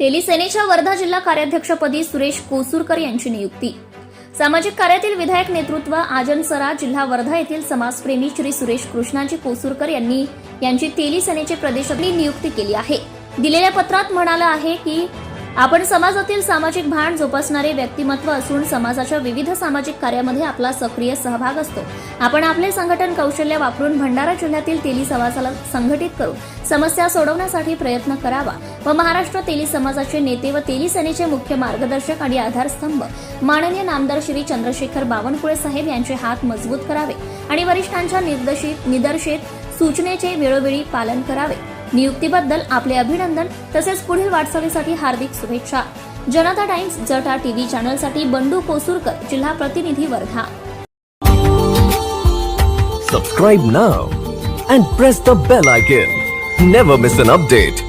तेली सेनेच्या वर्धा जिल्हा कार्याध्यक्षपदी सुरेश कोसूरकर यांची नियुक्ती. सामाजिक कार्यातील विधायक नेतृत्व आजन सरा जिल्हा वर्धा येथील समाजप्रेमी श्री सुरेश कृष्णाजी कोसूरकर यांनी यांची तेली सेनेचे प्रदेशातली नियुक्ती केली आहे. दिलेल्या पत्रात म्हणाला आहे की आपण समाजातील सामाजिक भान जोपासणारे व्यक्तिमत्व असून समाजाच्या विविध सामाजिक कार्यामध्ये आपला सक्रिय सहभाग असतो. आपण आपले संघटन कौशल्य वापरून भंडारा जिल्ह्यातील तेली समाजाला संघटित करून समस्या सोडवण्यासाठी प्रयत्न करावा व महाराष्ट्र तेली समाजाचे नेते व तेली सेनेचे मुख्य मार्गदर्शक आणि आधारस्तंभ माननीय नामदार श्री चंद्रशेखर बावनकुळे साहेब यांचे हात मजबूत करावे आणि वरिष्ठांच्या निर्देशित निदर्शित सूचनेचे वेळोवेळी पालन करावे. नियुक्तीबद्दल आपले अभिनंदन तसेच पुढील वाटचालीसाठी हार्दिक शुभेच्छा. जनता टाइम्स जटा टीव्ही चॅनलसाठी बंडू कोसुरकर जिल्हा प्रतिनिधी Wardha. Subscribe now and press the bell icon never miss an update